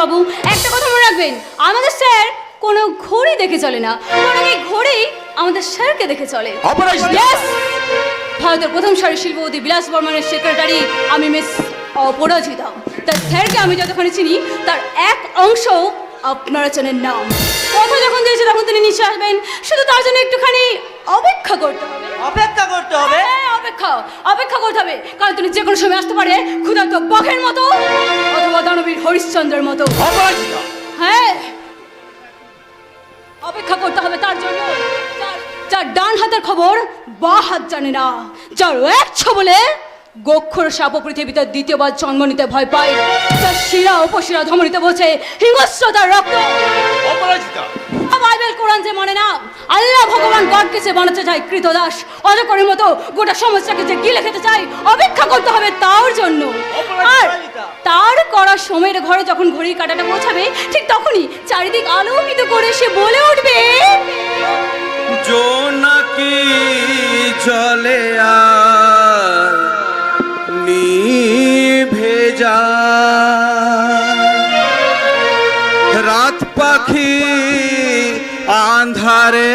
বাবু একটা কথা মনে রাখবেন। আমাদের স্যার কোনো ঘড়ি দেখে চলে না। বরং এই ঘড়ি আমাদের স্যারকে দেখে চলে! ভারতের প্রথম সারি শিল্পপতি বিলাস বর্মনের সেক্রেটারি আমি মিস অপরাজিতা। তার স্যারকে আমি যতখানি চিনি তার এক অংশ আপনারা চেনেন না। কথা যখন দিয়েছে তখন তিনি নিচে আসবেন। শুধু তার জন্য একটুখানি অপেক্ষা করতে হবে। অপেক্ষা করতে হবে? হ্যাঁ, অপেক্ষা অপেক্ষা করতে হবে। কারণ তিনি যে কোনো সময় আসতে পারে ক্ষুধার্ত বকের মতো অথবা দানবীর হরিশ্চন্দ্রের মতো। হ্যাঁ অপেক্ষা করতে হবে তার জন্য। যার- ডান হাতের খবর বা হাত জানে না। যার এক বলে গোক্ষর সাপ পৃথিবীতে দ্বিতীয়বার জন্ম নিতে ভয় পায়। যার শিরা উপশিরা ধমনিতে বসে হিংস্রতার রক্ত! অপরাজিতা! বাইবেল কোরআন যে মানে না আল্লাহ ভগবান গডকে যে বানাতে চায় কৃতদাস অজকরের মতো গোটা সমস্যাকে যে গিলে খেতে চায় অপেক্ষা করতে হবে তার জন্য। আর তার করা সময়ের ঘরে যখন ঘড়ির কাঁটাটা পৌঁছাবে ঠিক তখনই চারিদিক আলোকিত করে সে বলে উঠবে জোনাকি জলে আর আন্ধারে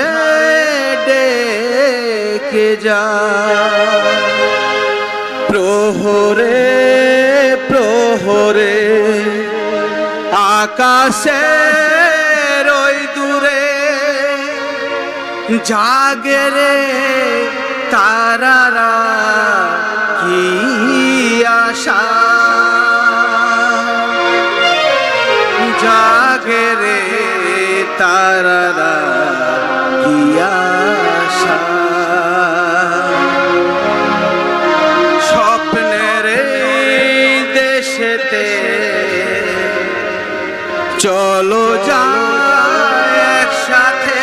ডেকে যায় প্রহরে প্রহরে, আকাশে ওই দূরে, জাগে রে তারারা কি আশা? জাগে রে তারারা আশা স্বপ্নের দেশেতে চলো যা একসাথে।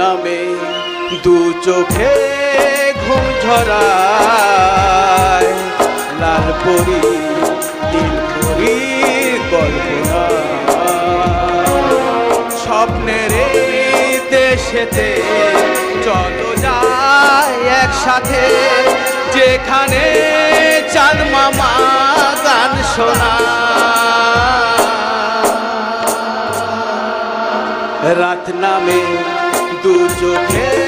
নামে দু চোখে ঘুম ঝরায়। লাল পরি, নীল পরি স্বপ্নের দেশেতে চলো যায় একসাথে, যেখানে চাঁদ মামা গান শোনা। রাত নামে দু চোখে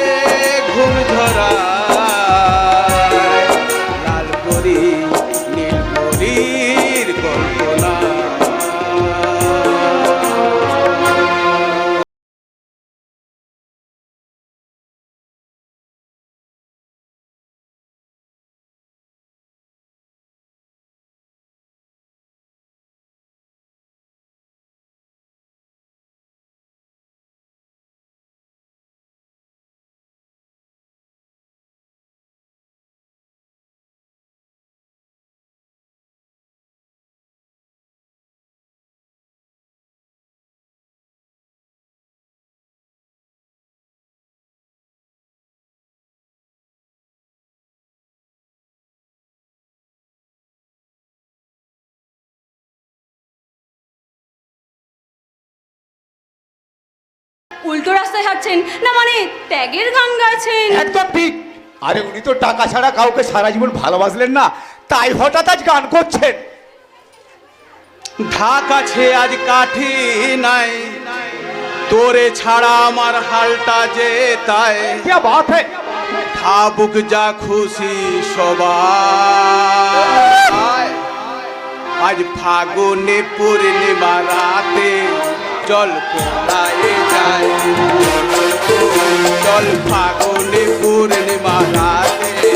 উল্টো রাস্তায় হাঁটছেন না মানে ত্যাগের গান গাইছেন একদম ঠিক আরে উনি তো টাকা ছাড়া কাউকে সারা জীবন ভালোবাসলেন না তাই হঠাৎ আজ গান করছেন ঢাক আছে আজ কাঠি নাই তোরে ছাড়া আমার হালটা যে তাই क्या बात है থাবুক যা খুশি সবাই আজ ফাগুনে পূর্ণিমা রাতে জল পোড়ায় যায়। জল ফাগুনে পূর্ণিমা রাতে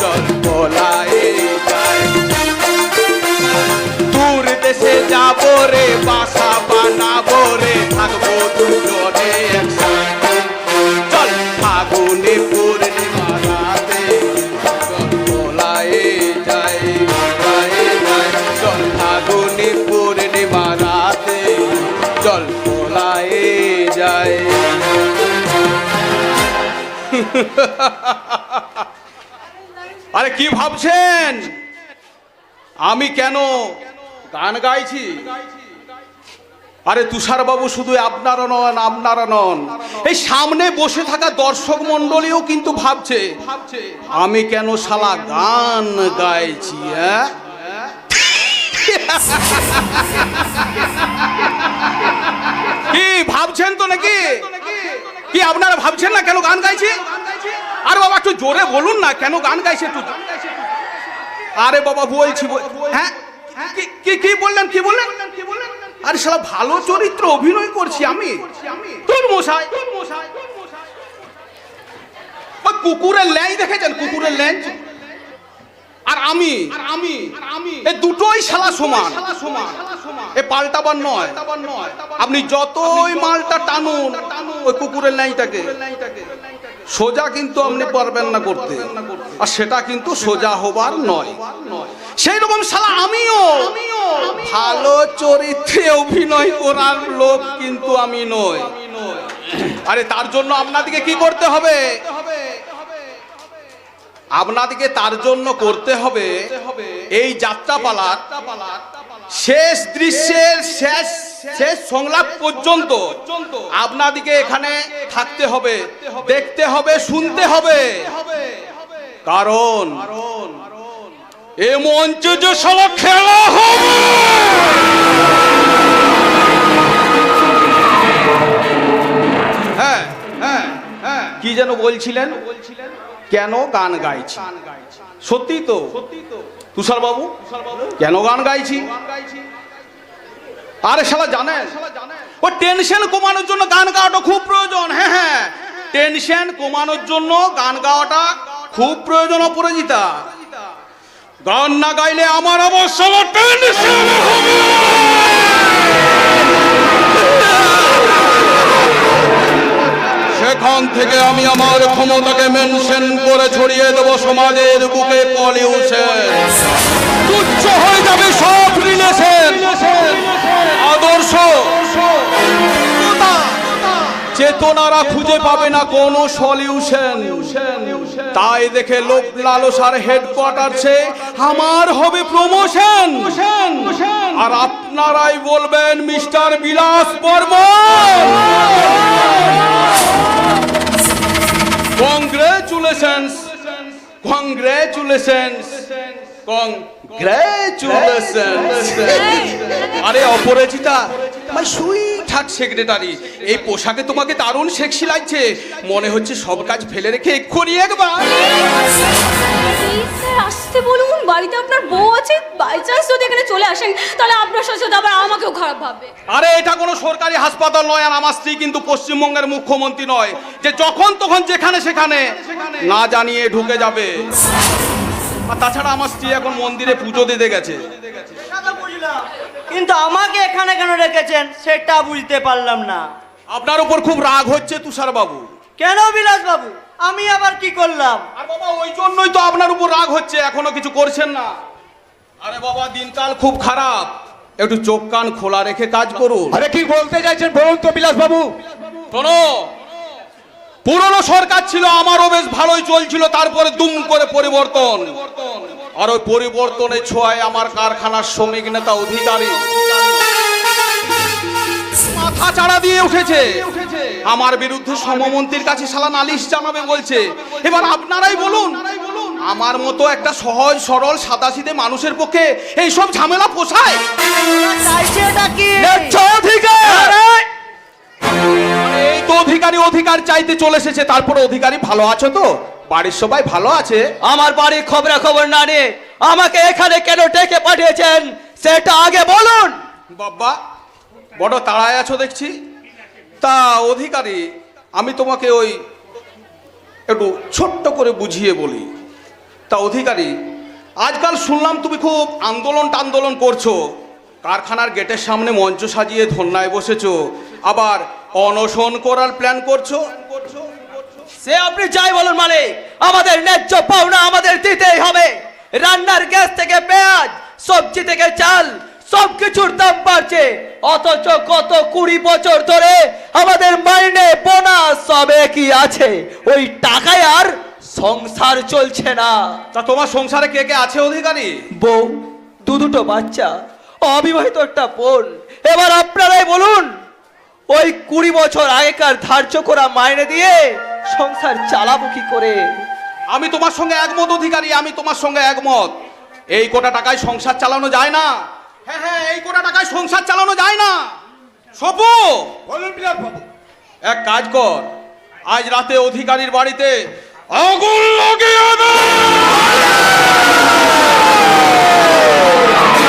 জল পোলায় যায়। দূর দেশে যাব রে বাসা আরে কি ভাবছেন? আমি কেন গান গাইছি? আরে তুষার বাবু শুধু আপনারা নন আপনারা নন। এই সামনে বসে থাকা দর্শক মন্ডলীও কিন্তু ভাবছে, আমি কেন শালা গান গাইছি হ্যাঁ? কি, ভাবছেন তো নাকি? কি, আপনারা ভাবছেন না কেন গান গাইছি? আরে বাবা, একটু জোরে বলুন না, কেন গান গাইছে একটু? আরে বাবা, বলছি হ্যাঁ কি- কি বললেন কি বললেন? আরে শালা, ভালো চরিত্র অভিনয় করছি আমি। তোর মশাই। কুকুরের ল্যাং দেখেছেন? কুকুরের ল্যাং আর আমি। আমি আমি এই দুটোই শালা সমান। এ পাল্টাবার নয়। আপনি যতই মালটা টানুন, ওই কুকুরের ল্যাংটাকে সোজা কিন্তু আপনি পারবেন না করতে। আর সেটা কিন্তু সোজা হবার নয়। সেই রকম সালা আমিও। ভালো চরিত্রে অভিনয় করার লোক কিন্তু আমি নই। আরে তার জন্য আপনাদেরকে কি করতে হবে? আপনাদেরকে তার জন্য করতে হবে এই যাত্রাপালার। শেষ দৃশ্যের শেষ শেষ সংলাপ পর্যন্ত আপনাদিকে এখানে থাকতে হবে দেখতে হবে শুনতে হবে। কারণ এ মঞ্চে যে শালা খেলা হবে হ্যাঁ হ্যাঁ হ্যাঁ। কি যেন বলছিলেন? কেন গান গাইছি? সত্যি তো? তুষার বাবু কেন গান গাইছি। আরে শালা জানেন ও টেনশন কমানোর জন্য গান গাওয়াটা খুব প্রয়োজন। হ্যাঁ হ্যাঁ। টেনশন কমানোর জন্য গান গাওয়াটা খুব প্রয়োজন অপরাজিতা। গান না গাইলে আমার অবশ্য টেনশন হবে। সেখান থেকে আমি আমার ক্ষমতাকে মেনশন করে ছড়িয়ে দেব সমাজের বুকে পলিউশন। তুচ্ছ হয়ে যাবে সব রিলেশন। চেতনারা খুঁজে পাবে না কোনো সলিউশন। তাই দেখে লোক লালসার হেডকোয়ার্টার সে আমার হবে প্রমোশন আর আপনারাই বলবেন মিস্টার বিলাস বর্মন! কংগ্রেচুলেশনস কংগ্রেচুলেশনস কংগ্রেচুলেশনস আরে Aparajita my sweet heart secretary এই পোশাকে তোমাকে দারুণ সেক্সি লাগছে। মনে হচ্ছে সব কাজ ফেলে রেখে এক্ষুনি একবার। আসতে বলুন বাড়িতে আপনার বউ আছে বাই চান্স যদি এখানে চলে আসেন তাহলে আপনার সাথে আবার আমাকেও খারাপ ভাববে। আরে এটা কোনো সরকারি হাসপাতাল নয় আর আমার স্ত্রী কিন্তু পশ্চিমবঙ্গের মুখ্যমন্ত্রী নয়। যে যখন তখন যেখানে সেখানে। না জানিয়ে ঢুকে যাবে। আর তাছাড়া আমার স্ত্রী এখন মন্দিরে পুজো দিতে গেছে। কিন্তু আমাকে এখানে কেন রেখেছেন? সেটা বুঝতে পারলাম না। আপনার উপর খুব রাগ হচ্ছে তুষার বাবু কেন বিলাস বাবু আমি আবার কি করলাম? আর বাবা ওই জন্যই তো আপনার উপর রাগ হচ্ছে এখনও কিছু করছেন না। আরে বাবা দিনকাল খুব খারাপ। একটু চোখ কান খোলা রেখে কাজ করুন। আরে কি বলতে চাইছেন বলুন তো বিলাস বাবু শোনো পুরনো সরকার ছিল আমারও বেশ ভালোই চলছিল তারপরে দুম করে পরিবর্তন। আর ওই পরিবর্তনের ছোঁয়ায় আমার কারখানার শ্রমিক নেতা অধিকারী মাথা চাড়া দিয়ে উঠেছে। আমার বিরুদ্ধে সমমন্ত্রীর কাছে শালা নালিশ জানাবে বলছে। এবার আপনারাই বলুন আমার মতো একটা সহজ সরল সাদাসিধে মানুষের পক্ষে এইসব ঝামেলা পোষায়? অধিকার! অধিকারী অধিকার চাইতে চলে এসেছে তারপরে অধিকারী ভালো আছো তো? বাড়ির সবাই ভালো আছে? আমার বাড়ির খবরা খবর না নিয়ে আমাকে এখানে কেন ডেকে পাঠিয়েছেন? সেটা আগে বলুন। বাবা বড় তাড়ায় আছো দেখছি। তা অধিকারী আমি তোমাকে ওই একটু ছোট্ট করে বুঝিয়ে বলি। তা অধিকারী আজকাল শুনলাম তুমি খুব আন্দোলন টান্দোলন করছ। কারখানার গেটের সামনে মঞ্চ সাজিয়ে ধন্যায় বসেছো। আবার অনশন করার প্ল্যান করছ? সে আপনি যাই বলুন মানে আমাদের ন্যায্য পাওনা আমাদের দিতেই হবে। রান্নার গ্যাস থেকে পেঁয়াজ সবজি থেকে চাল সবকিছুর দাম বাড়ছে। অথচ কত কুড়ি বছর ধরে আমাদের মাইনে বোনাস সবে কি আছে? ওই টাকায় আর সংসার চলছে না। তা তোমার সংসারে কে কে আছে অধিকারী? বউ দু দুটো বাচ্চা অবিবাহিত একটা বোন। এবার আপনারাই বলুন ওই কুড়ি বছর আগেকার ধার্য করা মাইনে দিয়ে সংসার চালাবো কি করে? আমি তোমার সঙ্গে একমত অধিকারী আমি তোমার সঙ্গে একমত। এই কোটা টাকায় সংসার চালানো যায় না? হ্যাঁ হ্যাঁ এই কোটা টাকায় সংসার চালানো যায় না? সপু! বলুন বিলাস বাবু। এক কাজ কর আজ রাতে অধিকারীর বাড়িতে আগুন লাগিয়ে দে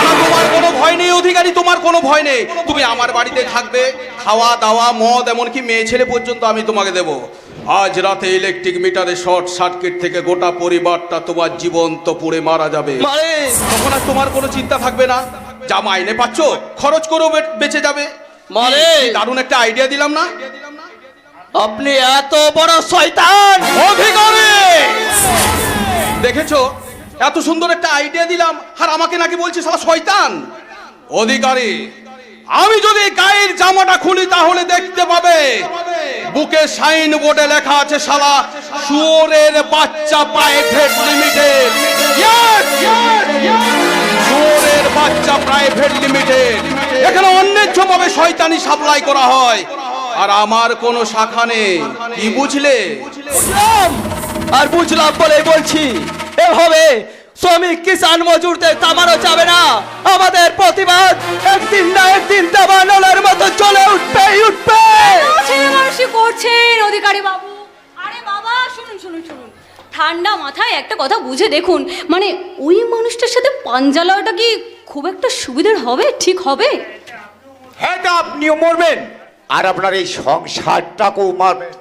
না, তোমার কোনো ভয় অধিকারী তোমার কোনো ভয় নেই। তুমি আমার বাড়িতে থাকবে খাওয়া দাওয়া মদ এমনকি মেয়ে ছেলে পর্যন্ত আমি তোমাকে দেব। আজ রাতে ইলেকট্রিক মিটারে শর্ট সার্কিট থেকে গোটা পরিবারটা তোমার জীবন্ত পুড়ে মারা যাবে। তখন আর তোমার কোনো চিন্তা থাকবে না। যা মাইনে পাচ্ছ খরচ করেও বেঁচে যাবে। দারুণ একটা আইডিয়া দিলাম না? আপনি এত বড় শয়তান! দেখেছ? এত সুন্দর একটা আইডিয়া দিলাম। আর আমাকে নাকি বলছে সালা শয়তান? অধিকারী, আমি যদি গায়ের জামাটা খুলি তাহলে দেখতে পাবে, বুকে সাইন বোর্ডে লেখা আছে শালা, শুয়োরের বাচ্চা প্রাইভেট লিমিটেড। শুয়োরের বাচ্চা প্রাইভেট লিমিটেড। এখানে অন্যায্যভাবে শয়তানি সাপ্লাই করা হয়। আর আমার কোনো শাখা নেই। কি বুঝলে? আর বুঝলাম বলে বলছি, এভাবে শ্রমিক কিষান মজুরদের থামানো যাবে না। আমাদের প্রতিবাদ একদিন না একদিন দাবানলের মতো চলে উঠবে। উঠবে করছেন অধিকারী বাবু। আরে বাবা শুনুন শুনুন শুনুন। ঠান্ডা মাথায় একটা কথা বুঝে দেখুন। মানে ওই মানুষটার সাথে পাঞ্জা লওয়াটা কি খুব একটা সুবিধার হবে? ঠিক হবে? হ্যাঁ তা আপনিও মরবেন। আর আপনার এই সংসারটাকেও মারবেন।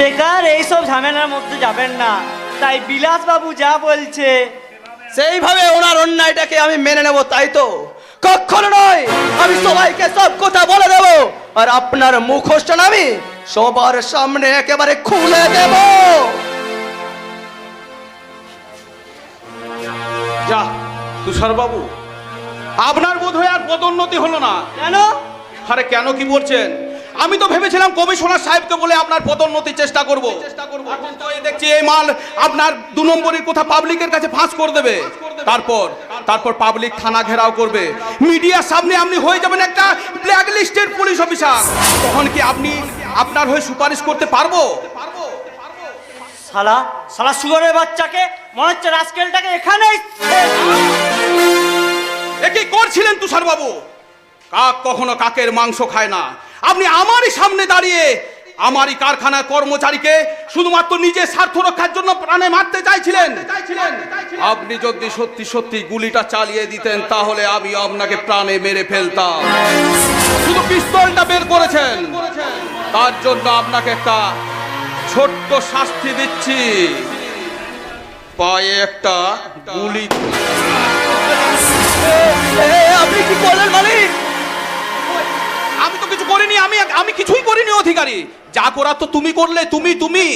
বেকার এইসব ঝামেলার মধ্যে যাবেন না। তাই বিলাস বাবু যা বলছে সেইভাবে ওনার অন্যায়টাকে আমি মেনে নেব তাই তো? কখনো নয় আমি সবাইকে সব কথা বলে দেব আর আপনার মুখোশটা আমি সবার সামনে একেবারে খুলে দেব। যা তুষার বাবু আপনার বোধ হয় আর পদোন্নতি হলো না। কেন? আরে কেন কি বলছেন? আমি তো ভেবেছিলাম কমিশনার সাহেবকে বলে আপনার পদোন্নতির চেষ্টা করব। এখন তো দেখছি এই মাল আপনার দু নম্বরের কথা পাবলিকের কাছে ফাঁস করে দেবে। তারপর তারপর পাবলিক থানা ঘেরাও করবে। মিডিয়ার সামনে আপনি হয়ে যাবেন একটা ব্ল্যাক লিস্টের পুলিশ অফিসার তখন কি আপনি আপনার হয়ে সুপারিশ করতে পারব? শালা শালা সুগরের বাচ্চাকে মনে হচ্ছে রাজকেলটাকে এখানেই এ কি করছিলেন তুষারবাবু? কাক কখনো কাকের মাংস খায় না। আপনি আমারই সামনে দাঁড়িয়ে আমারই কারখানার কর্মচারীকে শুধুমাত্র নিজের স্বার্থ রক্ষার জন্য প্রাণে মারতে চাইছিলেন। আপনি যদি সত্যি সত্যি গুলিটা চালিয়ে দিতেন, তাহলে আমি আপনাকে প্রাণে মেরে ফেলতাম। শুধু পিস্তলটা বের করেছেন। তার জন্য আপনাকে একটা ছোট্ট শাস্তি দিচ্ছি। পায়ে একটা গুলি। আপনি কি করলেন মালিক? কিছু করিনি আমি আমি কিছুই করিনি অধিকারী। যা করার তো তুমি করলে তুমি তুমি।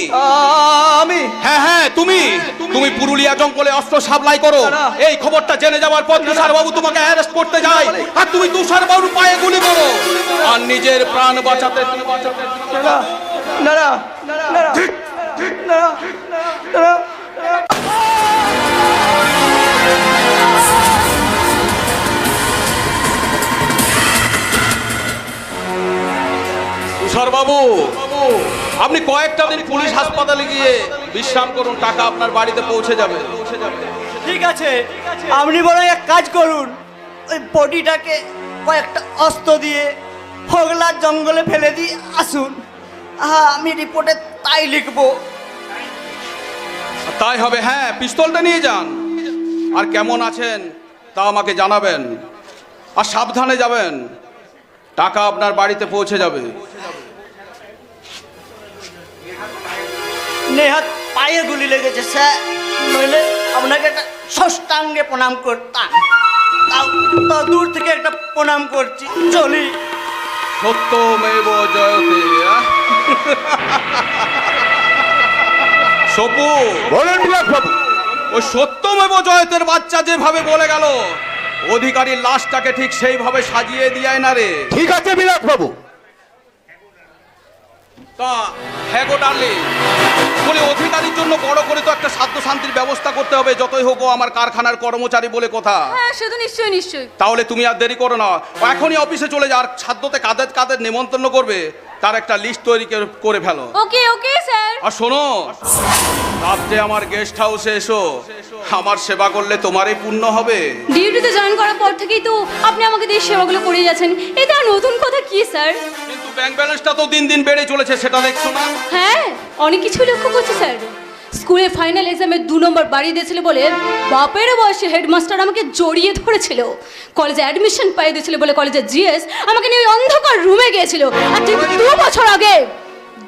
আমি। হ্যাঁ হ্যাঁ তুমি। তুমি। পুরুলিয়া জঙ্গলে অস্ত্র সাপ্লাই করো। এই খবরটা জেনে যাওয়ার পর তুষার বাবু তোমাকে অ্যারেস্ট করতে যায়। আর তুমি তুষার বাবুর পায়ে গুলি করো। আর নিজের প্রাণ বাঁচাতে না না না না না না না তুষার বাবু আপনি কয়েকটা দিন পুলিশ হাসপাতালে গিয়ে বিশ্রাম করুন টাকা আপনার বাড়িতে পৌঁছে যাবে। ঠিক আছে আপনি বরং এক কাজ করুন। ওই বডিটাকে কয়েকটা অস্ত্র দিয়ে হোগলার জঙ্গলে ফেলে দিয়ে আসুন। হ্যাঁ আমি রিপোর্টে তাই লিখব। তাই হবে হ্যাঁ পিস্তলটা নিয়ে যান। আর কেমন আছেন তা আমাকে জানাবেন। আর সাবধানে যাবেন টাকা আপনার বাড়িতে পৌঁছে যাবে। নেহাত পায়ে গুলি লেগেছে স্যার। নইলে আপনাকে একটা ষষ্ঠাঙ্গে প্রণাম করতাম। তাও তাও দূর থেকে একটা প্রণাম করছি। চলি। সত্যমেব জয়তে? সপু। বলুন বিলাস বাবু। ওই সত্যমেব জয়তের বাচ্চা যেভাবে বলে গেল অধিকারীর লাশটাকে ঠিক সেইভাবে সাজিয়ে দিয়ায় না রে। ঠিক আছে বিলাস বাবু। তা হ্যাঁ গো ডার্লিং। বলে অধিকারীর জন্য বড় করে তো একটা সাধ্য শান্তির ব্যবস্থা করতে হবে যতই হোক ও আমার কারখানার কর্মচারী বলে কথা। হ্যাঁ সে তো নিশ্চয়ই নিশ্চয়ই। তাহলে তুমি আর দেরি করো না। এখনই অফিসে চলে যা আর সাধ্যতে কাদের কাদের নিমন্ত্রণ করবে তার একটা লিস্ট তৈরি করে- ফেলো। ওকে ওকে স্যার। আর শোনো রাত্রে আমার গেস্ট হাউসে এসো। আমার সেবা করলে তোমারই পুণ্য হবে। ডিউটিতে জয়েন করার পর থেকেই তো আপনি আমাকে দিয়ে সেবাগুলো করে যাচ্ছেন। আর নতুন কথা কি স্যার? কিন্তু ব্যাংক ব্যালেন্সটা তো দিন দিন বেড়ে চলেছে সেটা দেখছ না? হ্যাঁ অনেক কিছু লক্ষ্য করছি স্যার। স্কুলের ফাইনাল এক্সামে দু নম্বর বাড়িয়ে দিয়েছিল বলে বাপের বয়সে হেডমাস্টার আমাকে জড়িয়ে ধরেছিল। কলেজে অ্যাডমিশন পাইয়ে দিয়েছিল বলে কলেজে জিএস আমাকে নিয়ে অন্ধকার রুমে গিয়েছিল। আর ঠিক দু বছর আগে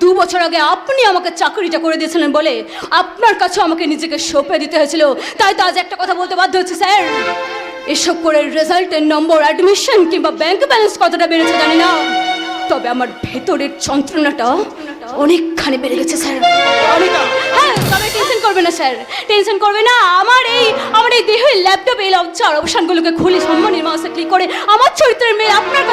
দু বছর আগে আপনি আমাকে চাকরিটা করে দিয়েছিলেন বলে আপনার কাছে আমাকে নিজেকে সঁপে দিতে হয়েছিল। তাই তো আজ একটা কথা বলতে বাধ্য হচ্ছে স্যার। এসব করে রেজাল্টের নম্বর অ্যাডমিশন কিংবা ব্যাংক ব্যালেন্স কতটা বেড়েছে জানি না। তবে আমার ভেতরের যন্ত্রণাটা অনেকখানি বেড়ে গেছে স্যার। হ্যাঁ তবে টেনশন করবে না স্যার। টেনশন করবে না আমার এই আমার এই দেহের ল্যাপটপ এই লজ্জার অবসানগুলোকে খুলে সম্মানের মাসে ক্লিক করে আমার চরিত্রের মেয়ে আপনার